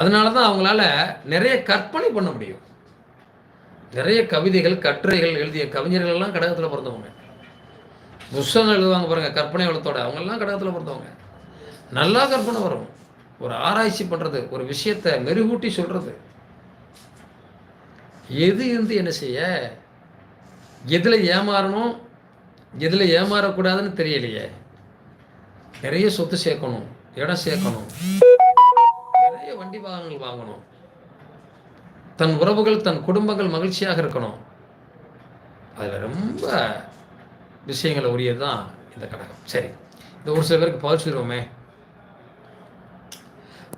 அதனால தான் அவங்களால நிறைய கற்பனை பண்ண முடியும். நிறைய கவிதைகள் கட்டுரைகள் எழுதிய கவிஞர்கள் எல்லாம் கடகத்தில் பிறந்தவங்க. புஸ்தகம் எழுதுவாங்க பாருங்க கற்பனை வளத்தோட. அவங்கெல்லாம் கடகத்தில் பிறந்தவங்க. நல்லா கற்பனை வரும். ஒரு ஆராய்ச்சி பண்ணுறது ஒரு விஷயத்தை மெருகூட்டி சொல்கிறது எது இருந்து என்ன செய்ய? எதில் ஏமாறணும்? எதில் ஏமாறக்கூடாதுன்னு தெரியலையே. நிறைய சொத்து சேர்க்கணும் இடம் சேர்க்கணும். வண்டி வாகனங்கள் வாங்கணும். தன் உறவுகள் தன் குடும்பங்கள் மகிழ்ச்சியாக இருக்கணும். அதில் ரொம்ப விஷயங்களை உரியது தான் இந்த கடகம். சரி இந்த ஒரு சில பேருக்கு பதில்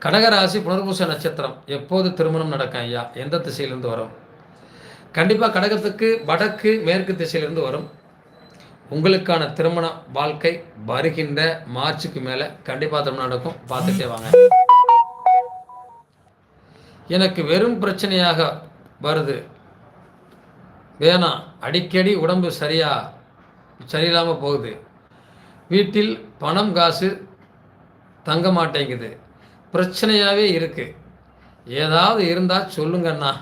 கடகராசி புனர்பூச நட்சத்திரம். எப்போது திருமணம் நடக்கும் ஐயா? எந்த திசையிலிருந்து வரும்? கண்டிப்பாக கடகத்துக்கு வடக்கு மேற்கு திசையிலிருந்து வரும். உங்களுக்கான திருமண வாழ்க்கை வருகின்ற மார்ச்சுக்கு மேலே கண்டிப்பாக திருமணம் நடக்கும். பார்த்துட்டே வாங்க. எனக்கு வெறும் பிரச்சனையாக வருது. வேணாம் அடிக்கடி உடம்பு சரியா சரியில்லாமல் போகுது. வீட்டில் பணம் காசு தங்க மாட்டேங்குது. பிரச்சனையாகவே இருக்குது ஏதாவது இருந்தால் சொல்லுங்கண்ணா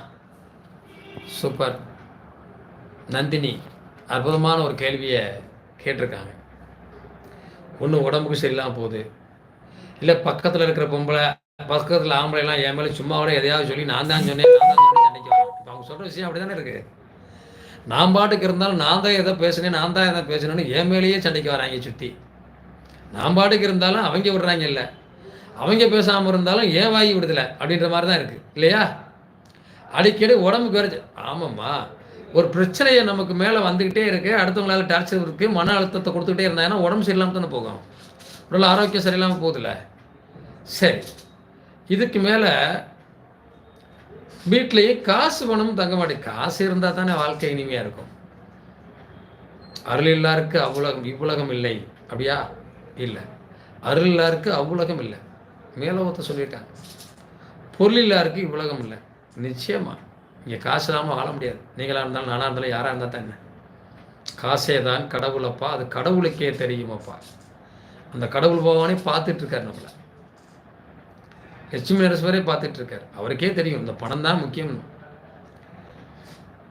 சூப்பர். நந்தினி அற்புதமான ஒரு கேள்வியை கேட்டிருக்காங்க. ஒன்று உடம்புக்கு சரியில்லாமல் போகுது. இல்லை பக்கத்தில் இருக்கிற பொம்பளை பக்கத்தில் ஆம்பளைலாம் என் மேலே சும்மா கூட எதையாவது சொல்லி நான் தான் சொன்னேன் நான் தான் சொன்னேன் சண்டைக்கு இப்போ அவங்க சொல்கிற விஷயம் அப்படி தானே இருக்குது நான் பாட்டுக்கு இருந்தாலும் நான் தான் எதை பேசுனேன் நான் தான் எதை பேசுனேன்னு என் மேலேயே சண்டைக்கு வராங்க சுற்றி நான் பாட்டுக்கு இருந்தாலும் அவங்க விடுறாங்க இல்லை. அவங்க பேசாமல் இருந்தாலும் ஏன் வாங்கி விடுதலை அப்படின்ற மாதிரி தான் இருக்குது இல்லையா? அடிக்கடி உடம்புக்கு வரைச்சு ஆமாம்மா. ஒரு பிரச்சனையை நமக்கு மேலே வந்துக்கிட்டே இருக்குது அடுத்தவங்களால டார்ச்சர் இருக்குது மன அழுத்தத்தை கொடுத்துக்கிட்டே இருந்தாங்கன்னா உடம்பு சரியில்லாமல் தானே போகும். உடல் ஆரோக்கியம் சரியில்லாமல் போகுதுல்ல. சரி. இதுக்கு மேலே வீட்லேயே காசு பணம் தங்க மாட்டேன். காசு இருந்தால் தானே வாழ்க்கை இனிமையாக இருக்கும். அருள் இல்லாருக்கு அவ்வுலகம் இவ்வுலகம் இல்லை. அப்படியா? இல்லை. அருள் இல்லாருக்கு அவ்வுலகம் இல்லை. மேலோகத்தை சொல்லியிருக்காங்க. பொருள் இல்லாருக்கு இவ்வுலகம் இல்லை. நிச்சயமா. இங்கே காசு இல்லாமல் வாழ முடியாது. நீங்களாக இருந்தாலும் நானாக இருந்தாலும் யாராக இருந்தால் தான் என்ன? காசே தான் கடவுளப்பா அது கடவுளுக்கே தெரியுமாப்பா. அந்த கடவுள் பகவானே பார்த்துட்டு இருக்காரு நம்மளை. லட்சுமி நரஸ்வரே பார்த்துட்டு இருக்காரு அவருக்கே தெரியும் இந்த பணம் தான் முக்கியம்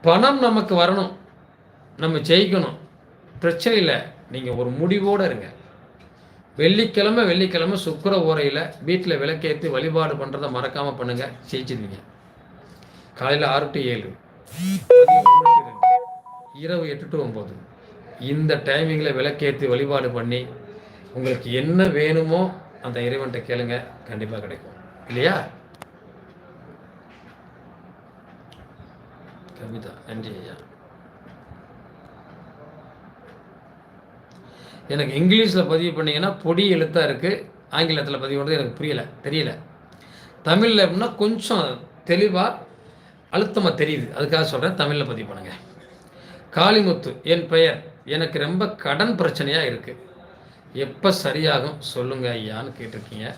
பணம் நமக்கு வரணும். நம்ம ஜெயிக்கணும். பிரச்சனை இல்லை. நீங்கள் ஒரு முடிவோடு இருங்க. வெள்ளிக்கிழமை வெள்ளிக்கிழமை சுக்கர ஓரையில் வீட்டில் விளக்கேற்றி வழிபாடு பண்ணுறதை மறக்காமல் பண்ணுங்கள் ஜெயிச்சிருவீங்க. காலையில் ஆறு டு ஏழு. இரவு எட்டு டு ஒம்பது இந்த டைமிங்கில் விளக்கேற்றி வழிபாடு பண்ணி உங்களுக்கு என்ன வேணுமோ அந்த இறைவன்கிட்ட கேளுங்க. கண்டிப்பாக கிடைக்கும். இல்லையா? கவிதா நன்றி ஐயா. எனக்கு இங்கிலீஷில் பதிவு பண்ணிங்கன்னா பொடி எழுத்தாக இருக்குது ஆங்கிலத்தில் பதிவு பண்ணுறது எனக்கு புரியலை தெரியல. தமிழில் அப்படின்னா கொஞ்சம் தெளிவாக அழுத்தமாக தெரியுது. அதுக்காக சொல்கிறேன் தமிழில் பதிவு பண்ணுங்கள் காளிமுத்து என் பெயர். எனக்கு ரொம்ப கடன் பிரச்சனையாக இருக்குது எப்போ சரியாகும் சொல்லுங்கள் ஐயான்னு கேட்டிருக்கீங்க.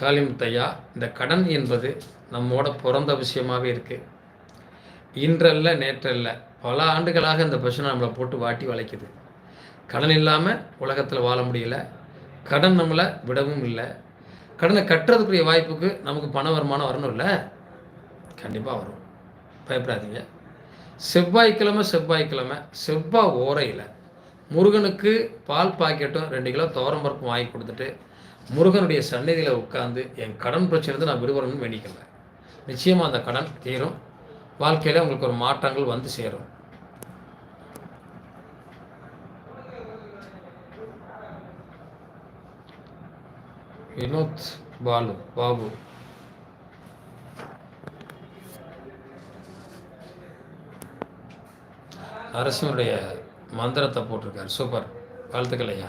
காளிமுத்து ஐயா இந்த கடன் என்பது நம்மோட பிறந்த விஷயமாகவே இருக்குது இன்றல்ல நேற்றல்ல பல ஆண்டுகளாக இந்த பிரச்சனை நம்மளை போட்டு வாட்டி வளைக்குது. கடன் இல்லாமல் உலகத்தில் வாழ முடியல. கடன் நம்மளை விடவும் இல்லை. கடனை கட்டுறதுக்குரிய வாய்ப்புக்கு நமக்கு பண வருமானம் வரணும்ல கண்டிப்பாக வரும். பயப்படாதீங்க. செவ்வாய்க்கிழமை செவ்வாய்க்கிழமை செவ்வாய் ஓரையில் முருகனுக்கு பால் பாக்கெட்டும் ரெண்டு கிலோ துவரம்பருப்பும் வாங்கி கொடுத்துட்டு முருகனுடைய சன்னதியில் உட்காந்து என் கடன் பிரச்சனை நான் விடுபடணும்னு வேண்டிக்கிறேன் நிச்சயமாக அந்த கடன் தீரும். வாழ்க்கையில் உங்களுக்கு ஒரு மாற்றங்கள் வந்து சேரும். வினோத் பாலு பாபு. அரசனுடைய மந்திரத்தை போட்டிருக்காரு. சூப்பர். வாழ்த்துக்கள் ஐயா.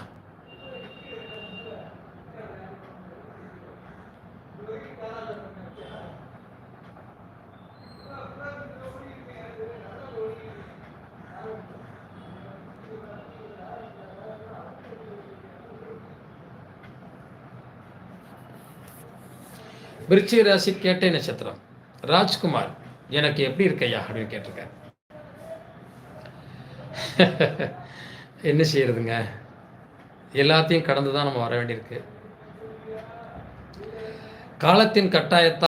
விருச்சிக ராசி கேட்டை நட்சத்திரம். ராஜ்குமார் எனக்கு எப்படி இருக்கையா அப்படின்னு கேட்டிருக்காரு. என்ன செய்யறதுங்க? எல்லாத்தையும் கடந்து தான் நம்ம வர வேண்டியிருக்கு. காலத்தின் கட்டாயத்தால்